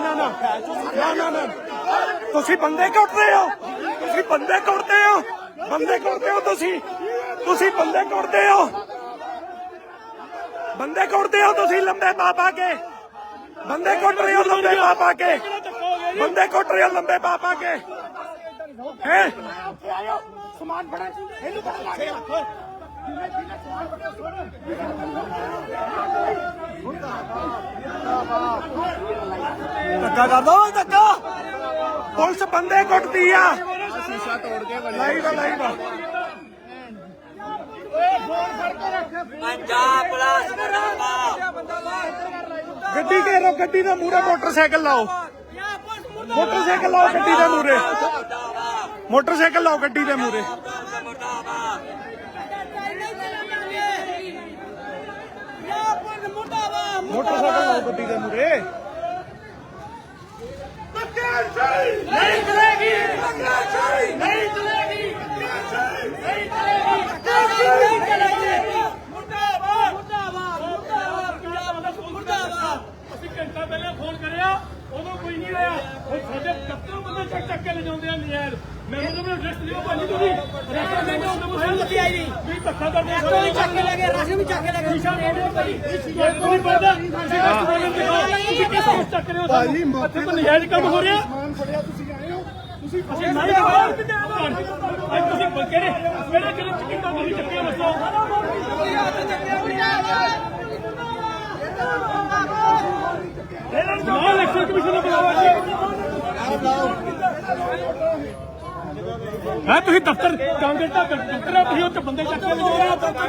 ਨਾ ਨਾ ਨਾ। ਨਾ ਨਾ ਨਾ। ਤੁਸੀਂ ਬੰਦੇ ਕੁੱਟਦੇ ਹੋ। ਤੁਸੀਂ ਬੰਦੇ ਕੁੱਟਦੇ ਹੋ। ਬੰਦੇ ਕੁੱਟਦੇ ਹੋ ਤੁਸੀਂ। ਤੁਸੀਂ ਬੰਦੇ ਕੁੱਟਦੇ ਹੋ। ਬੰਦੇ ਕੁੱਟਦੇ ਹੋ ਤੁਸੀਂ ਲੰਬੇ ਪਾ ਕੇ। ਬੰਦੇ ਕੁੱਟ ਰਹੇ ਹੋ ਲੰਬੇ ਪਾ ਪਾ ਕੇ। ਬੰਦੇ ਕੁੱਟ ਰਹੇ ਹੋ ਲੰਬੇ ਪਾ ਕੇ। ਹੈ? ਸਮਾਨ ਫੜਾ। ਇਹਨੂੰ ਫੜਾ ਲਾ ਕੇ। ਰੱਖ ਧੱਕਾ ਕਰਦਾ ਓਏ ਧੱਕਾ। ਪੁਲਿਸ ਬੰਦੇ ਕੁੱਟਦੀ ਆ। ਸ਼ੀਸ਼ਾ ਤੋੜ ਕੇ ਬਣੇ ਲਾਈਵ ਆ, ਲਾਈਵ ਆ। ਪੰਜਾਬ ਪੁਲਿਸ ਮੁਰਦਾਬਾਦ। ਗੱਡੀ ਘੇਰੋ ਗੱਡੀ ਦੇ ਮੂਹਰੇ ਮੋਟਰਸਾਈਕਲ ਲਾਓ। ਮੋਟਰਸਾਈਕਲ ਲਾਓ ਗੱਡੀ ਦੇ ਮੂਹਰੇ। ਮੋਟਰਸਾਈਕਲ ਲਾਓ ਗੱਡੀ ਦੇ ਮੁਰਦਾਬਾਦ ਮੋਟਰਸਾਈਕਲ ਲਾਓ ਗੱਡੀ ਦੇ ਮੂਹਰੇ। ਨਹੀਂ ਚਲੇਗੀ ਨਹੀਂ ਚਲੇਗੀ ਨਹੀਂ ਚਲੇਗੀ ਮੁਰਦਾਬਾਦ ਮੁਰਦਾਬਾਦ ਮੁਰਦਾਬਾਦ ਪੰਜਾਬ ਦਾ ਮੁਰਦਾਬਾਦ ਅਸੀਂ ਘੰਟਾ ਪਹਿਲਾਂ ਫੋਨ ਕਰਿਆ ਉਦੋਂ ਕੋਈ ਨਹੀਂ ਆਇਆ ਹੁਣ ਸਾਡੇ 71 ਬੰਦੇ ਚੱਕ ਚੱਕ ਕੇ ਲਿਜਾਉਂਦੇ ਆ ਨਜ਼ਾਇਰ ਮੈਨੂੰ ਤਾਂ ਰੈਸਟ ਦਿਓ ਭਾਜੀ ਤੁਸੀਂ। ਰੈਸਟ ਦੇ ਦਿਓ ਮੈਨੂੰ ਕੋਈ ਲੱਗੀ ਆਈ ਨਹੀਂ। ਵੀ ਧੱਕਾ ਕਰਦੇ ਕੋਈ ਵੀ ਚੱਕ ਕੇ ਲੈ ਗਿਆ ਰਾਸ਼ਨ ਵੀ ਚੱਕ ਕੇ ਲੈ ਗਿਆ। ਸ਼ੀਸ਼ਾ ਤੋੜੋ ਭਾਈ ਇਹ ਕੋਈ ਪਰਦਾ ਤੁਸੀਂ ਰੈਸਟ ਬੋਲਣ ਦੇ ਤੁਸੀਂ ਕਿਸ ਨੂੰ ਚੱਕ ਰਹੇ ਹੋ ਭਾਜੀ ਇੱਥੇ ਤਾਂ ਨਜ਼ਾਇਰ ਕੰਮ ਹੋ ਰਿਹਾ। ਸਮਾਨ ਫੜਿਆ ਤੁਸੀਂ ਆਏ ਹੋ। ਤੁਸੀਂ ਅਸੀਂ ਨਹੀਂ ਬਾਹਰ ਕਿਤੇ ਅੱਜ ਤੁਸੀਂ ਕਿਹੜੇ ਕਿਹੜੇ ਕਿਹੜੇ ਚਿੱਟਾ ਤੁਸੀਂ ਚੱਕਿਆ ਦੱਸੋ? ਇਹਨਾਂ ਨੂੰ ਇਲੈਕਸ਼ਨ ਕਮਿਸ਼ਨ ਨੂੰ ਬੁਲਾਓ ਜੀ ਹਾਂ ਤੁਸੀਂ ਦਫ਼ਤਰ ਕਾਂਗਰਸ ਦਾ ਦਫ਼ਤਰ ਆ ਤੁਸੀਂ ਉੱਥੇ ਬੰਦੇ ਚੱਕ ਕੇ ਲਿਜਾਓ ਦਫ਼ਤਰ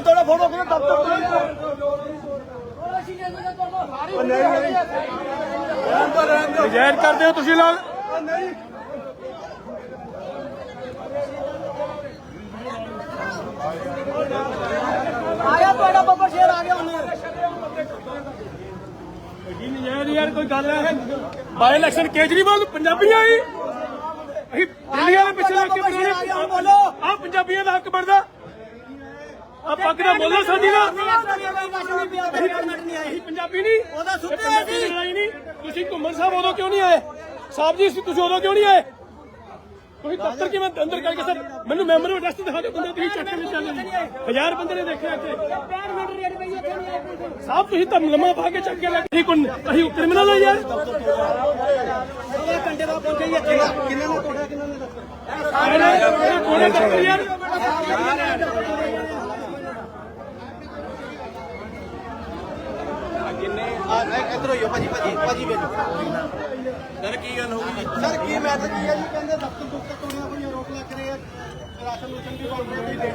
ਤੋੜਿਆ ਫੋਟੋ ਕਿਹਨੇ ਦਫ਼ਤਰ ਨਜਾਇਜ਼ ਕਰਦੇ ਹੋ ਤੁਸੀਂ ਲੋਕ ਆਇਆ ਤੁਹਾਡਾ ਬੱਬਰ ਸ਼ੇਰ ਆ ਗਿਆ ਉਹਨੇ ਯਾਰ ਕੋਈ ਗੱਲ ਹੈ ਬਾਈ ਇਲੈਕਸ਼ਨ ਕੇਜਰੀਵਾਲ ਪੰਜਾਬੀਆਂ ਹੀ ਅਸੀਂ ਦਿੱਲੀਆਂ ਦੇ ਪਿੱਛੇ ਲੱਗ ਕੇ ਬਣਾਉਣੇ ਬੋਲੋ। ਆ ਪੰਜਾਬੀਆਂ ਦਾ ਹੱਕ ਬਣਦਾ। ਆ ਪੱਗ ਦਾ ਬੋਲੋ ਸਾਡੀ ਦਾ। ਅਸੀਂ ਪੰਜਾਬੀ ਨਹੀਂ। ਉਹਦਾ ਦੀ ਲੜਾਈ ਨਹੀਂ। ਤੁਸੀਂ ਘੁੰਮਣ ਸਾਹਿਬ ਉਦੋਂ ਕਿਉਂ ਨਹੀਂ ਆਏ? ਸਾਹਿਬ ਜੀ ਤੁਸੀਂ ਉਦੋਂ ਕਿਉਂ ਨਹੀਂ ਆਏ? ਤੁਸੀਂ ਦਫ਼ਤਰ ਕਿਵੇਂ ਅੰਦਰ ਕਰਕੇ ਸਰ? ਮੈਨੂੰ ਮੈਂਬਰ ਨੂੰ ਅਰੈਸਟ ਦਿਖਾ ਦਿਓ ਬੰਦੇ ਤੁਸੀਂ ਚੱਕ ਕੇ ਚੱਲੇ ਹਜ਼ਾਰ ਬੰਦੇ ਨੇ ਦੇਖਿਆ ਇੱਥੇ। ਸਾਹਿਬ ਤੁਸੀਂ ਤਾਂ ਲੰਮਾ ਪਾ ਕੇ ਚੱਕ ਕੇ ਲੈ ਗਏ ਕੋਣ ਅਸੀਂ ਕ੍ਰਿਮੀਨਲ ਆ ਯਾਰ। ਘੰਟੇ ਬਾਅਦ ਪਹੁੰਚੇ ਜੀ ਇੱਥੇ? ਕਿੰਨਾਂ ਨੇ ਤੋੜਿਆ ਕਿੰਨਾਂ ਨੇ ਕੋਣੇ ਚੱਕ ਯਾਰ ਇਧਰ ਹੋਈਓ ਭਾਜੀ ਭਾਜੀ ਭਾਜੀ ਵੇਖੋ। ਸਰ ਕੀ ਗੱਲ ਹੋ ਗਈ ਸਰ ਕੀ ਮੈਟਰ ਕੀ ਹੈ ਜੀ ਕਹਿੰਦੇ ਦਫ਼ਤਰ ਦੁੱਤਰ ਤੋੜਿਆ ਹੋਈਆਂ ਰੋਕ ਲੱਗ ਰਹੇ ਆ। ਰਾਸ਼ਨ ਲੋਚਨ ਦੀ ਕਾਊਂਟਰ ਵੀ ਦੇਖ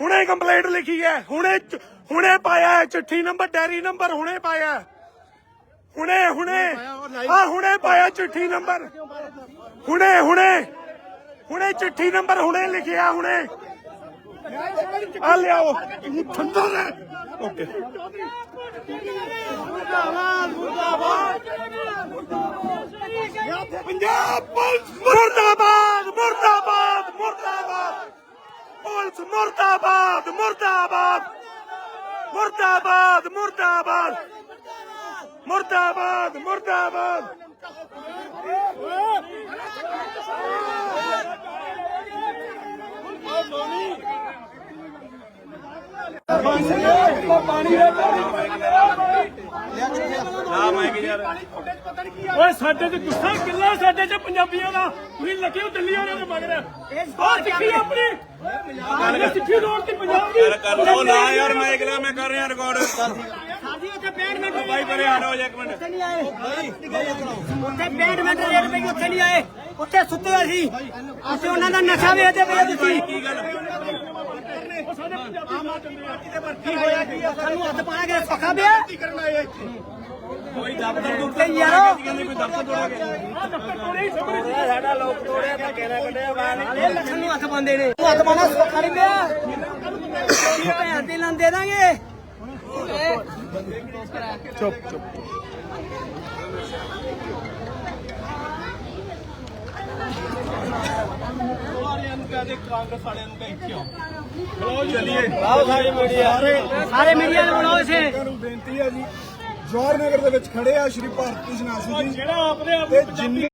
ਹੁਣੇ ਕੰਪਲੇਂਟ ਲਿਖੀ ਹੈ ਹੁਣੇ ਚ- ਹੁਣੇ ਪਾਇਆ ਹੈ ਚਿੱਠੀ ਨੰਬਰ ਡੈਰੀ ਨੰਬਰ ਹੁਣੇ ਪਾਇਆ ਹੈ। ਹੁਣੇ ਹੁਣੇ ਆ ਹੁਣੇ ਪਾਇਆ ਚਿੱਠੀ ਨੰਬਰ ਹੁਣੇ ਹੁਣੇ ਹੁਣੇ ਚਿੱਠੀ ਨੰਬਰ ਹੁਣੇ ਲਿਖਿਆ ਹੁਣੇ ਆ ਲਿਆਓ ਠੰਡਾ ਹੈ ਓਕੇ ਪੰਜਾਬ ਪੁਲਿਸ ਮੁਰਦਾਬਾਦ ਮੁਰਦਾਬਾਦ ਮੁਰਦਾਬਾਦ ਪੁਲਿਸ ਮੁਰਦਾਬਾਦ ਮੁਰਦਾਬਾਦ ਮੁਰਦਾਬਾਦ ਮੁਰਦਾਬਾਦ ਮੁਰਦਾਬਾਦ ਮੁਰਦਾਬਾਦ। ਓਏ ਸਾਡੇ ਤੇ ਗੁੱਸਾ ਕਿੱਲਾ ਸਾਡੇ ਚ ਪੰਜਾਬੀਆਂ ਦਾ। ਤੁਸੀਂ ਲੱਗੇ ਹੋ ਦਿੱਲੀ ਵਾਲਿਆਂ ਦੇ ਮਗਰ। ਆ ਸਿੱਖੀ ਆਪਣੀ। ਗੱਲ ਸਿੱਖੀ ਰੋਡ ਤੇ ਪੰਜਾਬ ਦੀ। ਕਰ। ਲਓ ਨਾ ਯਾਰ ਮੈਂ ਅਗਲਾ ਮੈਂ ਕਰ ਰਿਹਾ ਰਿਕਾਰਡ ਸੀ ਉੱਥੇ 65 ਮਿੰਟ ਭਾਈ ਪਰੇ ਜਾਓ ਇੱਕ ਮਿੰਟ। ਉੱਥੇ ਨਹੀਂ ਆਏ। ਉੱਥੇ 65 ਮਿੰਟ ਰੇਟ ਪਈ ਉੱਥੇ ਨਹੀਂ ਆਏ। ਉੱਥੇ ਸੁੱਤੇ ਹੋਏ ਸੀ। ਉੱਥੇ ਉਹਨਾਂ ਦਾ ਨਸ਼ਾ ਵੇਚਦੇ ਪਏ ਤੁਸੀਂ ਕੀ ਗੱਲ? ਕੀ ਹੋਇਆ ਕੀ ਆ? ਸਾਨੂੰ ਹੱਥ ਪਾਣਾ ਕਿ ਸੌਖਾ ਪਿਆ ਕੋਈ ਦਫ਼ਤਰ ਤੋਂ ਤੇ ਯਾਰੋ ਕਹਿੰਦੇ ਕੋਈ ਦਫ਼ਤਰ ਤੋੜਿਆ ਗਿਆ ਇਹ ਲੱਖਾਂ ਨੂੰ ਹੱਥ ਪਾਉਂਦੇ ਨੇ। ਹੱਥ ਪਾਣਾ ਸੌਖਾ ਨਹੀਂ ਪਿਆ। ਕੀ ਭੈਣ ਦੇ ਲਾਂ ਦੇ ਦਾਂਗੇ। ਸਾਰੇ ਮੀਡੀਆ। ਨੂੰ ਬੁਲਾਓ ਇਸੇ ਨੂੰ ਬੇਨਤੀ ਹੈ ਜੀ। ਜਵਾਹਰ ਨਗਰ ਦੇ ਵਿੱਚ ਖੜੇ ਆ ਸ਼੍ਰੀ ਭਾਰਤੀ ਜਨਾਸੀ ਜੀ ਜਿਹੜਾ ਆਪਦੇ ਆਪ ਜਿੰਨੇ